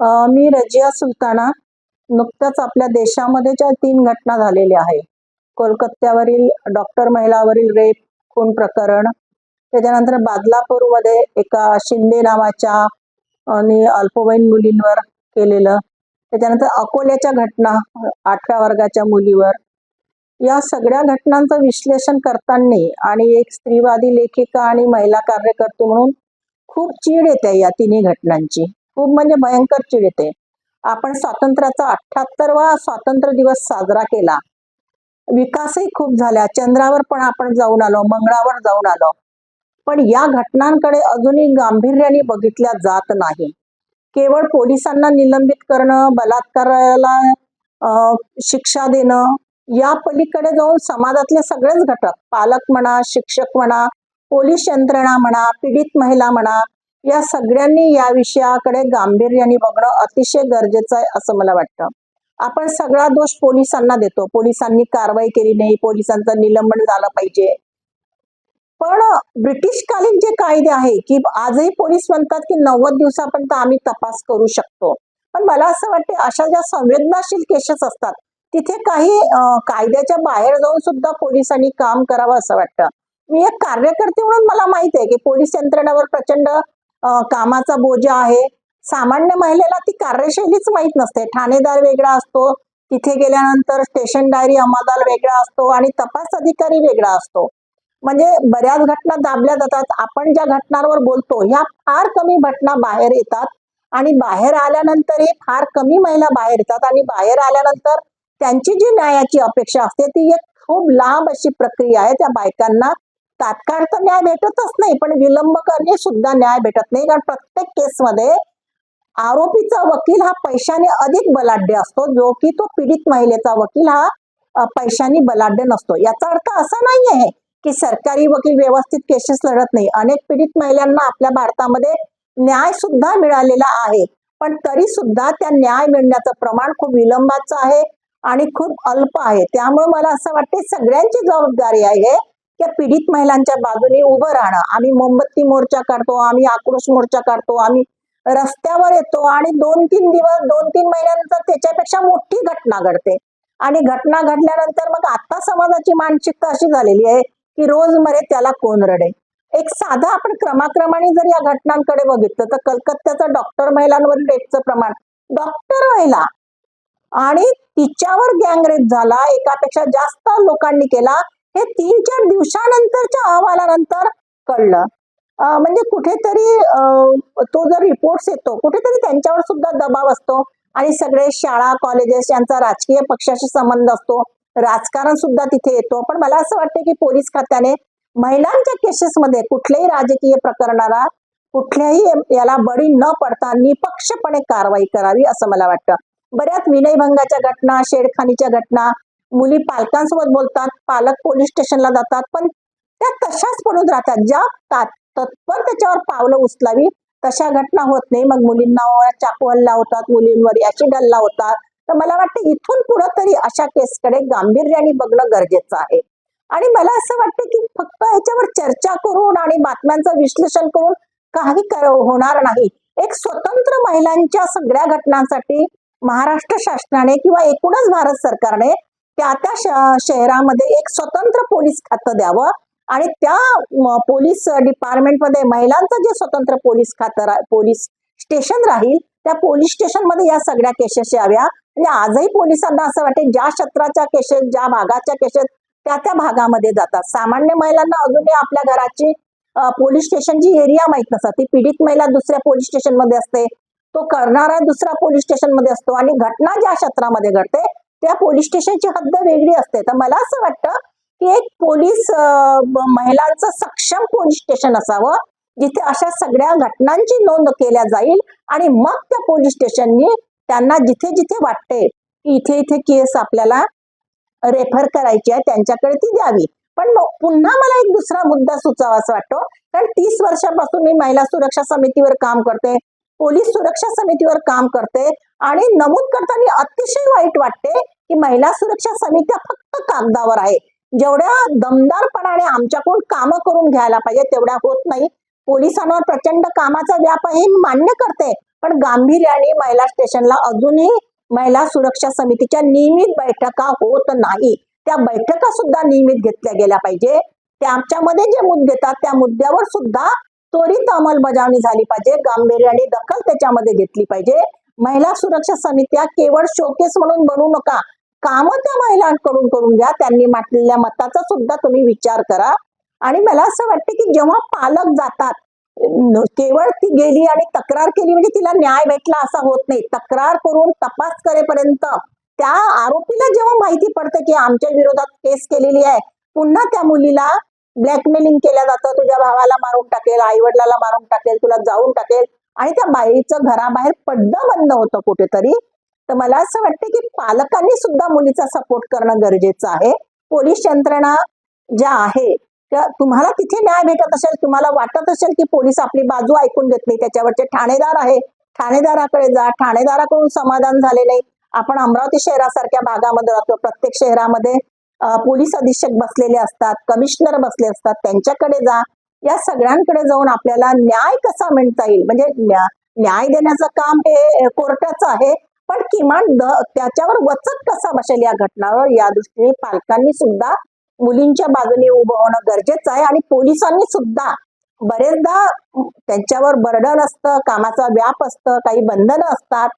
मी Razia sultana नुकत्याच आपल्या देशामध्ये ज्या तीन घटना झालेल्या आहे कोलकात्यावरील डॉक्टर महिलावरील रेप खून प्रकरण त्याच्यानंतर बादलापूरमध्ये एका शिंदे नावाच्या आणि अल्पवयीन मुलींवर केलेलं त्याच्यानंतर अकोल्याच्या घटना आठव्या वर्गाच्या मुलीवर. या सगळ्या घटनांचं विश्लेषण करताना आणि एक स्त्रीवादी लेखिका आणि महिला कार्यकर्ते म्हणून खूप चीड येते या तिन्ही घटनांची. खूप म्हणजे भयंकर चीड येते. आपण स्वातंत्र्याचा अठ्याहत्तरवा स्वातंत्र्य दिवस साजरा केला. विकासही खूप झाला. चंद्रावर पण आपण जाऊन आलो मंगळावर जाऊन आलो. पण या घटनांकडे अजूनही गांभीर्याने बघितल्या जात नाही. केवळ पोलिसांना निलंबित करणं बलात्काराला शिक्षा देणं या पलीकडे जाऊन समाजातले सगळेच घटक पालक म्हणा शिक्षक म्हणा पोलीस यंत्रणा म्हणा पीडित महिला म्हणा या सगळ्यांनी या विषयाकडे गांभीर्याने बघणं अतिशय गरजेचं आहे असं मला वाटतं. आपण सगळा दोष पोलिसांना देतो. पोलिसांनी कारवाई केली नाही पोलिसांचं निलंबन झालं पाहिजे. पण ब्रिटिशकालीन जे कायदे आहे की आजही पोलीस म्हणतात की नव्वद दिवसापर्यंत आम्ही तपास करू शकतो. पण मला असं वाटते अशा ज्या संवेदनाशील केसेस असतात तिथे काही कायद्याच्या बाहेर जाऊन सुद्धा पोलिसांनी काम करावं असं वाटतं. मी एक कार्यकर्ते म्हणून मला माहीत आहे की पोलीस यंत्रणेवर प्रचंड कामाचा बोजा आहे. सामान्य महिलेला ती कार्यशैलीच माहीत नसते. ठाणेदार वेगळा असतो. तिथे गेल्यानंतर स्टेशन डायरी अंमलदार वेगळा असतो आणि तपास अधिकारी वेगळा असतो. म्हणजे बऱ्याच घटना दाबल्या जातात. आपण ज्या घटनांवर बोलतो ह्या फार कमी घटना बाहेर येतात आणि बाहेर आल्यानंतर हे फार कमी महिला बाहेर येतात आणि बाहेर आल्यानंतर त्यांची जी न्यायाची अपेक्षा असते ती एक खूप लांब अशी प्रक्रिया आहे. त्या बायकांना तात्काळ तर न्याय भेटतच नाही पण विलंब करणे सुद्धा न्याय भेटत नाही. कारण प्रत्येक केसमध्ये आरोपीचा वकील हा पैशाने अधिक बलाढ्य असतो जो की तो पीडित महिलेचा वकील हा पैशाने बलाढ्य नसतो. याचा अर्थ असा नाही आहे की सरकारी वकील व्यवस्थित केसेस लढत नाही. अनेक पीडित महिलांना आपल्या भारतामध्ये न्याय सुद्धा मिळालेला आहे. पण तरी सुद्धा त्या न्याय मिळण्याचं प्रमाण खूप विलंबाचं आहे आणि खूप अल्प आहे. त्यामुळे मला असं वाटते सगळ्यांची जबाबदारी आहे की पीडित महिलांच्या बाजूने उभं राहणं. आम्ही मोमबत्ती मोर्चा काढतो आम्ही आक्रोश मोर्चा काढतो आम्ही रस्त्यावर येतो आणि दोन तीन दिवस दोन तीन महिन्यानंतर त्याच्यापेक्षा मोठी घटना घडते. आणि घटना घडल्यानंतर मग आता समाजाची मानसिकता अशी झालेली आहे की रोज मरे त्याला कोण रडे. एक साधा आपण क्रमाक्रमाने जर या घटनांकडे बघितलं तर कलकत्त्याचं डॉक्टर महिलांवरील रेपचं प्रमाण. डॉक्टर महिला आणि तिच्यावर गँगरेप झाला एकापेक्षा जास्त लोकांनी केला. हे तीन चार दिवसानंतरच्या अहवालानंतर कळलं. म्हणजे कुठेतरी तो जर रिपोर्ट्स येतो कुठेतरी त्यांच्यावर सुद्धा दबाव असतो आणि सगळे शाळा कॉलेजेस यांचा राजकीय पक्षाशी संबंध असतो. राजकारण सुद्धा तिथे येतो. पण मला असं वाटतं की पोलीस खात्याने महिलांच्या केसेसमध्ये कुठल्याही राजकीय प्रकरणाला कुठल्याही याला बळी न पडता निपक्षपणे कारवाई करावी असं मला वाटतं. बऱ्याच विनयभंगाच्या घटना शेडखानीच्या घटना मुली पालकांसोबत बोलतात पालक पोलीस स्टेशनला जातात पण त्या तशाच पडून राहतात. ज्या तत्पर त्याच्यावर पावलं उचलावी तशा घटना होत नाही. मग मुलींना चाकू हल्ला होतात मुलींवर ऍसिड हल्ला होतात. तर मला वाटतं इथून पुढं तरी अशा केसकडे गांभीर्याने बघणं गरजेचं आहे. आणि मला असं वाटतं की फक्त याच्यावर चर्चा करून आणि बातम्यांचं विश्लेषण करून काही कर- होणार नाही. एक स्वतंत्र महिलांच्या सगळ्या घटनांसाठी महाराष्ट्र शासनाने किंवा एकूणच भारत सरकारने त्या त्या शहरामध्ये एक स्वतंत्र पोलीस खातं द्यावं आणि त्या पोलीस डिपार्टमेंटमध्ये महिलांचं जे स्वतंत्र पोलीस खातं रा- पोलीस स्टेशन राहील त्या पोलीस स्टेशनमध्ये या सगळ्या केसेस याव्या. म्हणजे आजही पोलिसांना असं वाटेल ज्या क्षेत्राच्या केसेस ज्या भागाच्या केसेस त्या त्या भागामध्ये जातात. सामान्य महिलांना अजूनही आपल्या घराची पोलीस स्टेशनची एरिया माहीत नसतात ती पीडित महिला दुसऱ्या पोलीस स्टेशनमध्ये असते तो करणारा दुसरा पोलीस स्टेशनमध्ये असतो आणि घटना ज्या क्षेत्रामध्ये घडते त्या पोलीस स्टेशनची हद्द वेगळी असते. तर मला असं वाटतं की एक पोलीस महिलांचं सक्षम पोलीस स्टेशन असावं जिथे अशा सगळ्या घटनांची नोंद केल्या जाईल आणि मग त्या पोलीस स्टेशननी त्यांना जिथे जिथे वाटते की इथे इथे केस आपल्याला रेफर करायची आहे त्यांच्याकडे ती द्यावी. पण मग पुन्हा मला एक दुसरा मुद्दा सुचावा असं वाटतो. कारण तीस वर्षापासून मी महिला सुरक्षा समितीवर काम करते पोलीस सुरक्षा समितीवर काम करते आणि नमूद करताना अतिशय वाईट वाटते की महिला सुरक्षा समित्या फक्त कागदावर आहे. जेवढ्या दमदारपणाने आमच्याकडून कामं करून घ्यायला पाहिजे तेवढ्या होत नाही. पोलिसांवर प्रचंड कामाचा व्याप आहे हे मान्य करते. पण गांभीर्याने महिला स्टेशनला अजूनही महिला सुरक्षा समितीच्या नियमित बैठका होत नाही. त्या बैठका सुद्धा नियमित घेतल्या गेल्या पाहिजे. त्याच्यामध्ये जे मुद्दे येतात त्या मुद्द्यावर सुद्धा त्वरित अंमलबजावणी झाली पाहिजे. गांभीर्याने दखल त्याच्यामध्ये घेतली पाहिजे. महिला सुरक्षा समित्या केवळ शोकेस म्हणून बनू नका. काम त्या महिलांकडून करून घ्या. त्यांनी मांडलेल्या मताचा सुद्धा तुम्ही विचार करा. आणि मला असं वाटतं की जेव्हा पालक जातात केवळ ती गेली आणि तक्रार केली म्हणजे तिला न्याय भेटला असा होत नाही. तक्रार करून तपास करेपर्यंत त्या आरोपीला जेव्हा माहिती पडतं की आमच्या विरोधात केस केलेली आहे पुन्हा त्या मुलीला ब्लॅकमेलिंग केलं जातं. तुझ्या भावाला मारून टाकेल आई वडिलाला मारून टाकेल तुला जाऊन टाकेल. आणि त्या बाईचं घराबाहेर पडणं बंद होतं कुठेतरी. तर मला असं वाटतं की पालकांनी सुद्धा मुलीचा सपोर्ट करणं गरजेचं आहे. पोलीस यंत्रणा ज्या आहे त्या तुम्हाला तिथे न्याय भेटत असेल तुम्हाला वाटत असेल की पोलीस आपली बाजू ऐकून घेत नाही त्याच्यावरचे ठाणेदार आहे. ठाणेदाराकडे जा ठाणेदाराकडून समाधान झाले नाही. आपण अमरावती शहरासारख्या भागामध्ये राहतो प्रत्येक शहरामध्ये पोलीस अधीक्षक बसलेले असतात कमिशनर बसले असतात त्यांच्याकडे जा. या सगळ्यांकडे जाऊन आपल्याला न्याय कसा मिळता येईल? म्हणजे न्याय देण्याचं काम हे कोर्टाचं आहे पण किमान द- त्याच्यावर वचक कसा बसेल या घटनावर? या दृष्टीने पालकांनी सुद्धा मुलींच्या बाजूने उभं होणं गरजेचं आहे आणि पोलिसांनी सुद्धा बरेचदा त्यांच्यावर बर्डन असतं कामाचा व्याप असतं काही बंधनं असतात.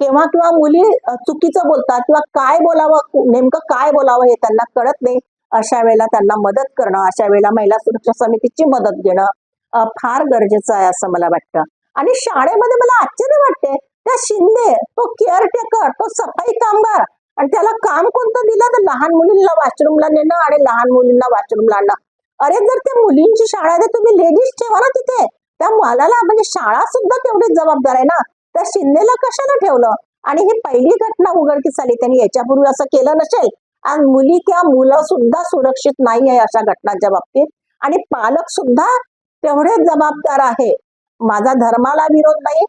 केव्हा किंवा मुली चुकीचं बोलतात किंवा काय बोलावं नेमकं काय बोलावं हे त्यांना कळत नाही. अशा वेळेला त्यांना मदत करणं अशा वेळेला महिला सुरक्षा समितीची मदत घेणं फार गरजेचं आहे असं मला वाटतं. आणि शाळेमध्ये मला आश्चर्य वाटते त्या शिंदे तो केअरटेकर तो सफाई कामगार आणि त्याला काम कोणतं दिलं? तर लहान मुलींना वॉशरूमला नेणं आणि लहान मुलींना वॉशरूमला आणणं. अरे जर त्या मुलींची शाळा आहे तुम्ही लेडीज ठेवा ना तिथे. त्या मुलाला म्हणजे शाळा सुद्धा तेवढीच जबाबदार आहे ना. त्या शिंदेला कशाला ठेवलं? आणि ही पहिली घटना उघडकीस आली त्यांनी याच्यापूर्वी असं केलं नसेल आणि मुली किंवा मुलं सुद्धा सुरक्षित नाही आहे अशा घटनांच्या बाबतीत. आणि पालक सुद्धा तेवढेच जबाबदार आहे. माझा धर्माला विरोध नाही.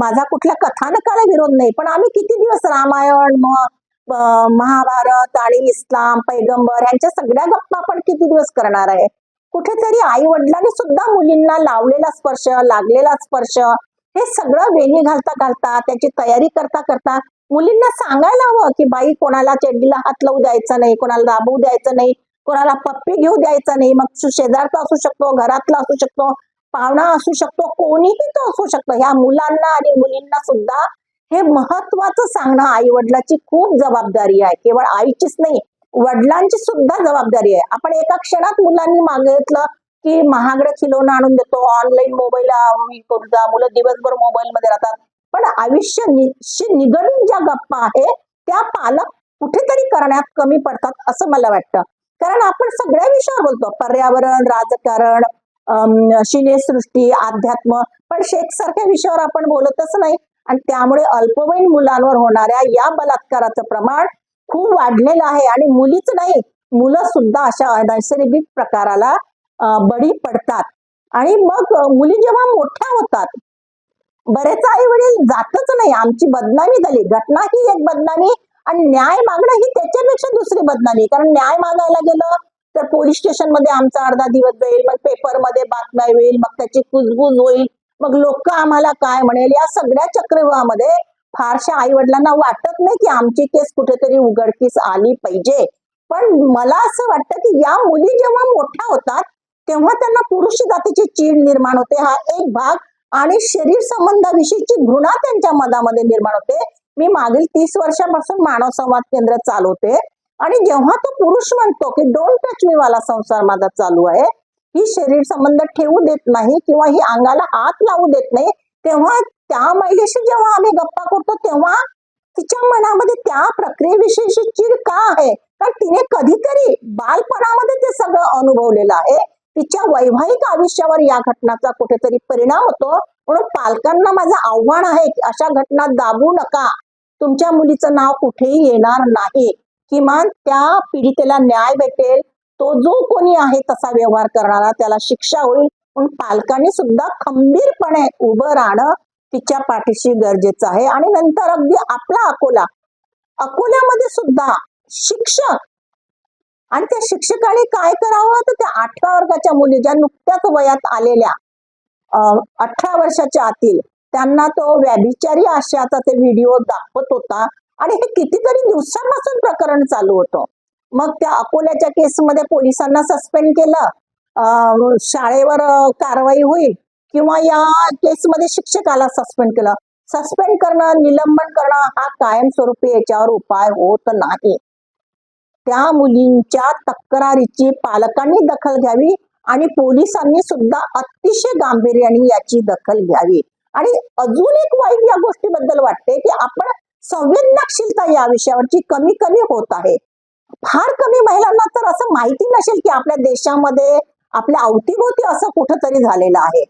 माझा कुठल्या कथानकाला विरोध नाही. पण आम्ही किती दिवस रामायण म- महाभारत आणि इस्लाम पैगंबर यांच्या सगळ्या गप्पा आपण किती दिवस करणार आहे? कुठेतरी आई वडिलांनी सुद्धा मुलींना लावलेला स्पर्श लागलेला स्पर्श हे सगळं वेणी घालता घालता त्याची तयारी करता करता मुलींना सांगायला हवं की बाई कोणाला चेडीला हात लावू द्यायचा नाही कोणाला दाबवू द्यायचं नाही कोणाला पप्पी घेऊ द्यायचं नाही. मग शेजारचा असू शकतो घरातला असू शकतो पाहुणा असू शकतो कोणीही तो असू शकतो. ह्या मुलांना आणि मुलींना सुद्धा हे महत्वाचं सांगणं आई वडिलाची खूप जबाबदारी आहे. केवळ आईचीच नाही वडिलांची सुद्धा जबाबदारी आहे. आपण एका क्षणात मुलांनी मागितलं की महागडं खिलवणं आणून देतो ऑनलाईन मोबाईल करू द्या मुलं दिवसभर मोबाईल मध्ये राहतात. पण आयुष्य निश्चित निगडीत ज्या गप्पा आहे त्या पालक कुठेतरी करण्यात कमी पडतात असं मला वाटतं. कारण आपण सगळ्या विषयावर बोलतो. पर्यावरण राजकारण अम, सिनेसृष्टी अध्यात्म पण शेख सारख्या विषयावर आपण बोलतच नाही. आणि त्यामुळे अल्पवयीन मुलांवर होणाऱ्या या बलात्काराचं प्रमाण खूप वाढलेलं आहे. आणि मुलीच नाही मुलं सुद्धा अशा नैसर्गिक प्रकाराला बळी पडतात. आणि मग मुली जेव्हा मोठ्या होतात बरेच आई वडील जातच नाही. आमची बदनामी झाली. घटना ही एक बदनामी आणि न्याय मागणं ही त्याच्यापेक्षा दुसरी बदनामी. कारण न्याय मागायला गेलं तर पोलीस स्टेशनमध्ये आमचा अर्धा दिवस जाईल मग पेपरमध्ये बातम्या होईल मग त्याची कुजबूज होईल मग लोक आम्हाला काय म्हणेल? या सगळ्या चक्रव्यूहामध्ये फारशा आई वडिलांना वाटत नाही की आमची केस कुठेतरी उघडकीस आली पाहिजे. पण मला असं वाटतं की या मुली जेव्हा मोठ्या होतात तेव्हा त्यांना पुरुष जातीची चीड निर्माण होते. हा एक भाग आणि शरीर संबंधाविषयीची घृणा त्यांच्या मनामध्ये निर्माण होते मी मागील तीस वर्षापासून मानव संवाद केंद्र चालवते. आणि जेव्हा तो पुरुष म्हणतो की डोंट टच मी वाला संसार माझा चालू आहे ही शरीर संबंध ठेवू देत नाही किंवा ही अंगाला हात लावू देत नाही तेव्हा त्या महिलेशी जेव्हा आम्ही गप्पा करतो तेव्हा तिच्या मनामध्ये त्या प्रक्रियेविषयीची चीड का आहे? कारण तिने कधीतरी बालपणामध्ये ते सगळं अनुभवलेलं आहे. तिच्या वैवाहिक आयुष्यावर या घटनाचा कुठेतरी परिणाम होतो. म्हणून पालकांना माझं आव्हान आहे की अशा घटना दाबू नका. तुमच्या मुलीचं नाव कुठेही येणार नाही. किमान त्या पीडितेला न्याय भेटेल. तो जो कोणी आहे तसा व्यवहार करणारा त्याला शिक्षा होईल. म्हणून पालकांनी सुद्धा खंबीरपणे उभं राहणं तिच्या पाठीशी गरजेचं आहे. आणि नंतर अगदी आपला अकोला. अकोल्यामध्ये सुद्धा शिक्षक आणि त्या शिक्षकाने काय करावं? तर त्या आठव्या वर्गाच्या मुली ज्या नुकत्याच वयात आलेल्या अठरा वर्षाच्या आतील त्यांना तो व्याभिचारी आशयाचा ते व्हिडिओ दाखवत होता. आणि हे कितीतरी दिवसांपासून प्रकरण चालू होतं. मग त्या अकोल्याच्या केसमध्ये पोलिसांना सस्पेंड केलं. अं, शाळेवर कारवाई होईल किंवा या केसमध्ये शिक्षकाला सस्पेंड केलं. सस्पेंड करणं निलंबन करणं हा कायमस्वरूपी याच्यावर उपाय होत नाही. त्या मुलींच्या तक्रारीची पालकांनी दखल घ्यावी आणि पोलिसांनी सुद्धा अतिशय गांभीर्याने याची दखल घ्यावी. आणि अजून एक वाईट या गोष्टीबद्दल वाटते की आपण संवेदनशीलता या विषयावरची कमी कमी होत आहे. फार कमी महिलांना तर असं माहिती नसेल की आपल्या देशामध्ये आपल्या अवतीभोवती असं कुठंतरी झालेलं आहे.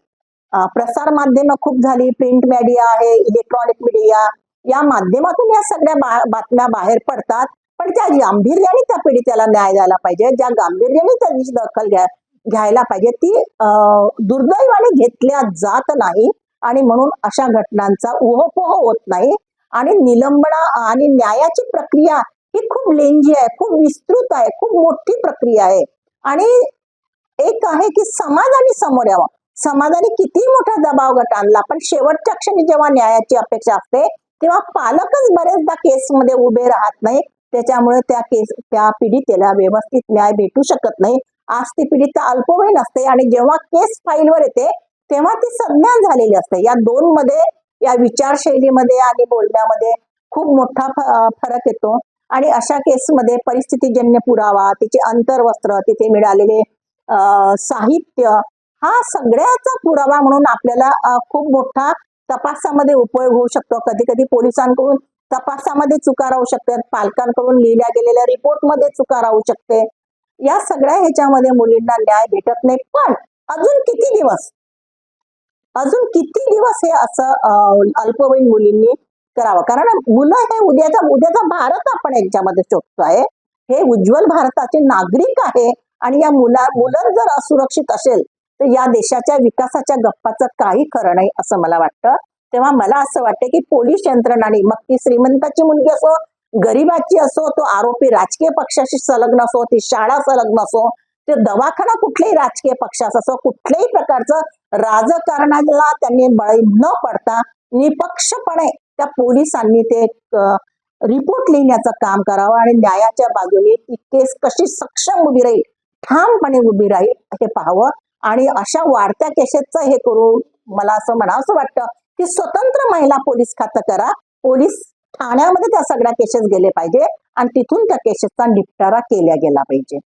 प्रसार माध्यमं खूप झाली प्रिंट मीडिया आहे इलेक्ट्रॉनिक मीडिया या माध्यमातून या सगळ्या बा- बातम्या बाहेर पडतात. पण त्या गांभीर्याने त्या पीडित्याला न्याय द्यायला पाहिजे. ज्या गांभीर्याने त्यांची दखल घ्या घ्यायला पाहिजे ती दुर्दैवाने घेतल्या जात नाही आणि म्हणून अशा घटनांचा उहपोह होत नाही. आणि निलंबना आणि न्यायाची प्रक्रिया ही खूप लेंजी आहे खूप विस्तृत आहे खूप मोठी प्रक्रिया आहे. आणि एक आहे की समाजाने समोर यावं. समाजाने किती मोठा दबाव गट आणला पण शेवटच्या क्षणी जेव्हा न्यायाची अपेक्षा असते तेव्हा पालकच बरेचदा केसमध्ये उभे राहत नाही त्याच्यामुळे त्या केस त्या पीडितेला व्यवस्थित न्याय भेटू शकत नाही. आज ती पीडित अल्पवयीन असते आणि जेव्हा केस फाईलवर येते तेव्हा ती संज्ञान झालेली असते. या दोन मध्ये या विचारशैलीमध्ये आणि बोलण्यामध्ये खूप मोठा फरक येतो. आणि अशा केसमध्ये परिस्थितीजन्य पुरावा तिचे अंतर्वस्त्र तिथे मिळालेले साहित्य हा सगळ्याचा पुरावा म्हणून आपल्याला खूप मोठा तपासामध्ये उपयोग होऊ शकतो. कधी कधी पोलिसांकडून तपासामध्ये चुका राहू शकतात. पालकांकडून लिहिल्या गेलेल्या रिपोर्टमध्ये चुका राहू शकते. या सगळ्या ह्याच्यामध्ये मुलींना न्याय भेटत नाही. पण अजून किती दिवस? अजून किती दिवस हे असं अल्पवयीन मुलींनी करावं? कारण मुलं हे उद्याचा उद्याचा भारत आपण यांच्यामध्ये शोधतो आहे हे उज्ज्वल भारताचे नागरिक आहे आणि या मुला मुलं जर असुरक्षित असेल तर या देशाच्या विकासाच्या गप्पाचं काही खरं नाही असं मला वाटतं. तेव्हा मला असं वाटतं की पोलीस यंत्रणाने मग ती श्रीमंताची मुलगी असो गरीबाची असो तो आरोपी राजकीय पक्षाशी संलग्न असो ती शाळा संलग्न असो ते दवाखाना कुठल्याही राजकीय पक्षाचा असो कुठल्याही प्रकारचं राजकारणाला त्यांनी बळी न पडता निपक्षपणे त्या पोलिसांनी ते रिपोर्ट लिहिण्याचं काम करावं आणि न्यायाच्या बाजूने ती केस कशी सक्षम उभी राहील ठामपणे उभी राहील हे पाहावं. आणि अशा वाढत्या केसेसचं हे करून मला असं म्हणावं वाटतं की स्वतंत्र महिला पोलीस खातं करा. पोलीस ठाण्यामध्ये त्या सगळ्या केसेस गेले पाहिजे आणि तिथून त्या केसेसचा निपटारा केला गेला पाहिजे.